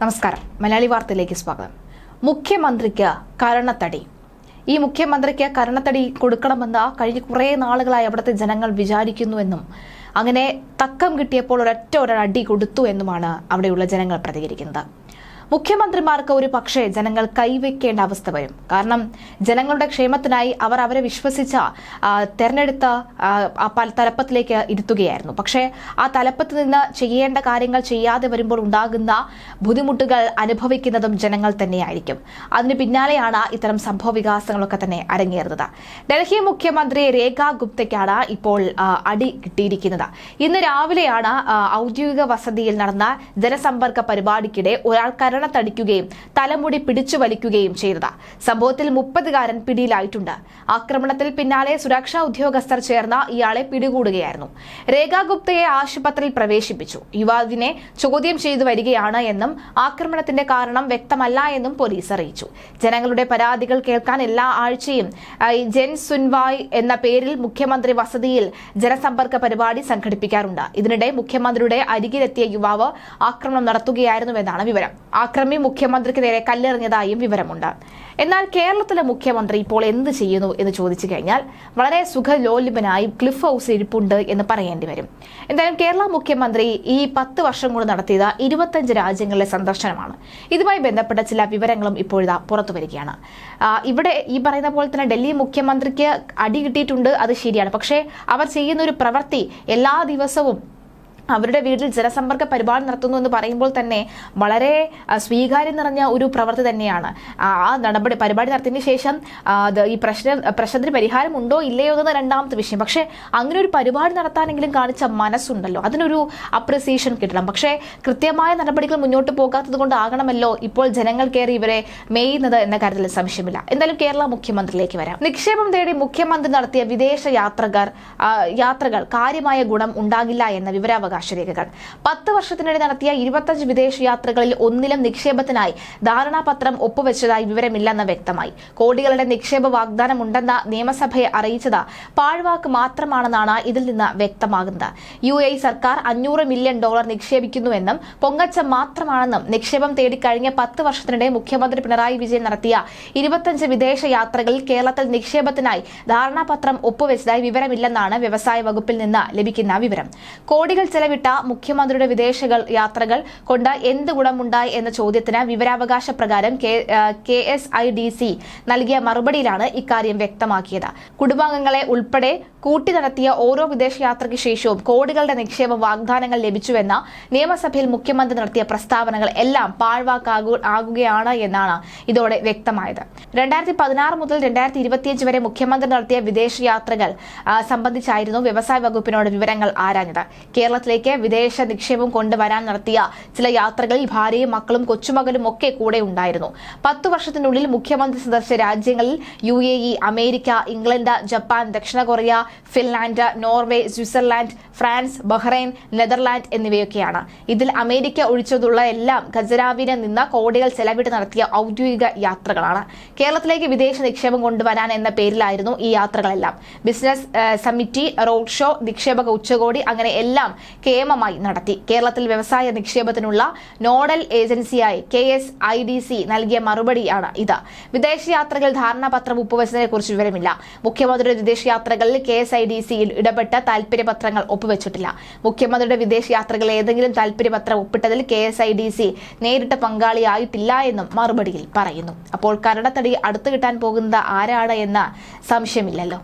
നമസ്കാരം. മലയാളി വാർത്തയിലേക്ക് സ്വാഗതം. മുഖ്യമന്ത്രിക്ക് കരണത്തടി. ഈ മുഖ്യമന്ത്രിക്ക് കരണത്തടി കൊടുക്കണമെന്ന് കഴിഞ്ഞ കുറേ നാളുകളായി അവിടുത്തെ ജനങ്ങൾ വിചാരിക്കുന്നുവെന്നും അങ്ങനെ തക്കം കിട്ടിയപ്പോൾ ഒരൊറ്റ ഒരടി കൊടുത്തു എന്നുമാണ് അവിടെയുള്ള ജനങ്ങൾ പ്രതികരിക്കുന്നത്. മുഖ്യമന്ത്രിമാർക്ക് ഒരു പക്ഷേ ജനങ്ങൾ കൈവയ്ക്കേണ്ട അവസ്ഥ വരും. കാരണം ജനങ്ങളുടെ ക്ഷേമത്തിനായി അവർ അവരെ വിശ്വസിച്ച തെരഞ്ഞെടുത്ത തലപ്പത്തിലേക്ക് ഇരുത്തുകയായിരുന്നു. പക്ഷേ ആ തലപ്പത്ത് നിന്ന് ചെയ്യേണ്ട കാര്യങ്ങൾ ചെയ്യാതെ വരുമ്പോൾ ഉണ്ടാകുന്ന ബുദ്ധിമുട്ടുകൾ അനുഭവിക്കുന്നതും ജനങ്ങൾ തന്നെയായിരിക്കും. അതിന് പിന്നാലെയാണ് ഇത്തരം സംഭവ വികാസങ്ങളൊക്കെ തന്നെ അരങ്ങേറുന്നത്. ഡൽഹി മുഖ്യമന്ത്രി രേഖ ഗുപ്തയ്ക്കാണ് ഇപ്പോൾ അടി കിട്ടിയിരിക്കുന്നത്. ഇന്ന് രാവിലെയാണ് ഔദ്യോഗിക വസതിയിൽ നടന്ന ജനസമ്പർക്ക പരിപാടിക്കിടെ ഒരാൾ കരണത്തടിക്കുകയും തലമുടി പിടിച്ചു വലിക്കുകയും ചെയ്തത്. സംഭവത്തിൽ മുപ്പതുകാരൻ പിടിയിലായിട്ടുണ്ട്. ആക്രമണത്തിൽ പിന്നാലെ സുരക്ഷാ ഉദ്യോഗസ്ഥർ ചേർന്ന് ഇയാളെ പിടികൂടുകയായിരുന്നു. രേഖാ ഗുപ്തയെ ആശുപത്രിയിൽ പ്രവേശിപ്പിച്ചു. യുവാവിനെ ചോദ്യം ചെയ്തു വരികയാണ് എന്നും ആക്രമണത്തിന്റെ കാരണം വ്യക്തമല്ല എന്നും പോലീസ് അറിയിച്ചു. ജനങ്ങളുടെ പരാതികൾ കേൾക്കാൻ എല്ലാ ആഴ്ചയും ജൻ സുൻവായ് എന്ന പേരിൽ മുഖ്യമന്ത്രി വസതിയിൽ ജനസമ്പർക്ക പരിപാടി സംഘടിപ്പിക്കാറുണ്ട്. ഇതിനിടെ മുഖ്യമന്ത്രിയുടെ അരികിലെത്തിയ യുവാവ് ആക്രമണം നടത്തുകയായിരുന്നുവെന്നാണ് വിവരം. ആക്രമി മുഖ്യമന്ത്രിക്ക് നേരെ കല്ലെറിഞ്ഞതായും വിവരമുണ്ട്. എന്നാൽ കേരളത്തിലെ മുഖ്യമന്ത്രി ഇപ്പോൾ എന്ത് ചെയ്യുന്നു എന്ന് ചോദിച്ചു കഴിഞ്ഞാൽ വളരെ സുഖലോലിപനായി ക്ലിഫ് ഹൗസ് ഇരിപ്പുണ്ട് എന്ന് പറയേണ്ടി വരും. എന്തായാലും കേരള മുഖ്യമന്ത്രി ഈ പത്ത് വർഷം കൊണ്ട് നടത്തിയത് ഇരുപത്തഞ്ച് രാജ്യങ്ങളിലെ സന്ദർശനമാണ്. ഇതുമായി ബന്ധപ്പെട്ട ചില വിവരങ്ങളും ഇപ്പോഴിതാ പുറത്തു വരികയാണ്. ഇവിടെ ഈ പറയുന്ന പോലെ തന്നെ ഡൽഹി മുഖ്യമന്ത്രിക്ക് അടി കിട്ടിയിട്ടുണ്ട് അത് ശരിയാണ്. പക്ഷേ അവർ ചെയ്യുന്ന ഒരു പ്രവൃത്തി എല്ലാ ദിവസവും അവരുടെ വീട്ടിൽ ജനസമ്പർക്ക പരിപാടി നടത്തുന്നു എന്ന് പറയുമ്പോൾ തന്നെ വളരെ സ്വീകാര്യം നിറഞ്ഞ ഒരു പ്രവൃത്തി തന്നെയാണ്. ആ നടപടി പരിപാടി നടത്തിയതിന് ശേഷം ഈ പ്രശ്ന പ്രശ്നത്തിന് പരിഹാരം ഉണ്ടോ ഇല്ലയോ എന്ന രണ്ടാമത്തെ വിഷയം. പക്ഷേ അങ്ങനെ ഒരു പരിപാടി നടത്താനെങ്കിലും കാണിച്ച മനസ്സുണ്ടല്ലോ. അതിനൊരു അപ്രിസിയേഷൻ കിട്ടണം. പക്ഷേ കൃത്യമായ നടപടികൾ മുന്നോട്ട് പോകാത്തത് കൊണ്ടാകണമല്ലോ ഇപ്പോൾ ജനങ്ങൾ കയറി ഇവരെ മേയുന്നത് എന്ന കാര്യത്തിൽ സംശയമില്ല. എന്തായാലും കേരള മുഖ്യമന്ത്രിയിലേക്ക് വരാം. നിക്ഷേപം തേടി മുഖ്യമന്ത്രി നടത്തിയ വിദേശ യാത്രകർ യാത്രകൾ കാര്യമായ ഗുണം ഉണ്ടാകില്ല എന്ന വിവരാവകാശ രേഖകൾ പത്ത് വർഷത്തിനിടെ നടത്തിയ ഇരുപത്തഞ്ച് വിദേശ യാത്രകളിൽ ഒന്നിലും നിക്ഷേപത്തിനായി ധാരണാപത്രം ഒപ്പുവെച്ചതായി വിവരമില്ലെന്ന് വ്യക്തമായി. കോടികളുടെ നിക്ഷേപ വാഗ്ദാനം ഉണ്ടെന്ന നിയമസഭയെ അറിയിച്ചത് പാഴ്വാക്ക് മാത്രമാണെന്നാണ് ഇതിൽ നിന്ന് വ്യക്തമാകുന്നത്. യു സർക്കാർ അഞ്ഞൂറ് മില്യൺ ഡോളർ നിക്ഷേപിക്കുന്നുവെന്നും പൊങ്ങച്ചം മാത്രമാണെന്നും നിക്ഷേപം തേടി കഴിഞ്ഞ പത്ത് വർഷത്തിനിടെ മുഖ്യമന്ത്രി പിണറായി വിജയൻ നടത്തിയ ഇരുപത്തഞ്ച് വിദേശ യാത്രകളിൽ കേരളത്തിൽ നിക്ഷേപത്തിനായി ധാരണാപത്രം ഒപ്പുവെച്ചതായി വിവരമില്ലെന്നാണ് വ്യവസായ വകുപ്പിൽ നിന്ന് ലഭിക്കുന്ന വിവരം. കോടികൾ ചെലവിട്ട മുഖ്യമന്ത്രിയുടെ വിദേശകൾ യാത്രകൾ കൊണ്ട് എന്ത് ഗുണമുണ്ടായി എന്ന ചോദ്യത്തിന് വിവരാവകാശ പ്രകാരം K S I D C നൽകിയ മറുപടിയിലാണ് ഇക്കാര്യം വ്യക്തമാക്കിയത്. കുടുംബാംഗങ്ങളെ ഉൾപ്പെടെ കൂട്ടി നടത്തിയ ഓരോ വിദേശയാത്രയ്ക്ക് ശേഷവും കോടികളുടെ നിക്ഷേപ വാഗ്ദാനങ്ങൾ ലഭിച്ചുവെന്ന നിയമസഭയിൽ മുഖ്യമന്ത്രി നടത്തിയ പ്രസ്താവനകൾ എല്ലാം പാഴ്വാക്കാകു ആകുകയാണ് എന്നാണ് ഇതോടെ വ്യക്തമായത്. രണ്ടായിരത്തി പതിനാറ് മുതൽ രണ്ടായിരത്തി ഇരുപത്തിയഞ്ച് വരെ മുഖ്യമന്ത്രി നടത്തിയ വിദേശയാത്രകൾ സംബന്ധിച്ചായിരുന്നു വ്യവസായ വകുപ്പിനോട് വിവരങ്ങൾ ആരാഞ്ഞത്. കേരളത്തിലേക്ക് വിദേശ നിക്ഷേപം കൊണ്ടുവരാൻ നടത്തിയ ചില യാത്രകളിൽ ഭാര്യയും മക്കളും കൊച്ചുമകനും ഒക്കെ കൂടെ ഉണ്ടായിരുന്നു. പത്തു വർഷത്തിനുള്ളിൽ മുഖ്യമന്ത്രി സന്ദർശിച്ച രാജ്യങ്ങളിൽ U A E America England Japan ദക്ഷിണ Korea Finland Norway Switzerland France Bahrain Netherland എന്നിവയൊക്കെയാണ്. ഇതിൽ അമേരിക്ക ഒഴിച്ചതുള്ള എല്ലാം ഖജരാവിന് നിന്ന് കോടികൾ ചെലവിട്ട് നടത്തിയ ഔദ്യോഗിക യാത്രകളാണ്. കേരളത്തിലേക്ക് വിദേശ നിക്ഷേപം കൊണ്ടുവരാൻ എന്ന പേരിലായിരുന്നു ഈ യാത്രകളെല്ലാം. ബിസിനസ് സമിറ്റി റോഡ് ഷോ നിക്ഷേപക ഉച്ചകോടി അങ്ങനെ എല്ലാം കേമമായി നടത്തി. കേരളത്തിൽ വ്യവസായ നിക്ഷേപത്തിനുള്ള nodal ഏജൻസിയായി K S I D C നൽകിയ മറുപടിയാണ് ഇത്. വിദേശയാത്രകൾ ധാരണാപത്രം ഒപ്പുവെച്ചതിനെ കുറിച്ച് വിവരമില്ല. മുഖ്യമന്ത്രിയുടെ വിദേശയാത്രകളിൽ കെ എസ് ഐ ഡി സിയിൽ ഇടപെട്ട താൽപര്യപത്രങ്ങൾ ഒപ്പുവെച്ചിട്ടില്ല. മുഖ്യമന്ത്രിയുടെ വിദേശയാത്രകളിൽ ഏതെങ്കിലും താൽപര്യപത്രം ഒപ്പിട്ടതിൽ K S I D C നേരിട്ട് പങ്കാളിയായിട്ടില്ല എന്നും മറുപടിയിൽ പറയുന്നു. അപ്പോൾ കരടത്തടി അടുത്തു കിട്ടാൻ പോകുന്നത് ആരാണ് എന്ന സംശയമില്ലല്ലോ.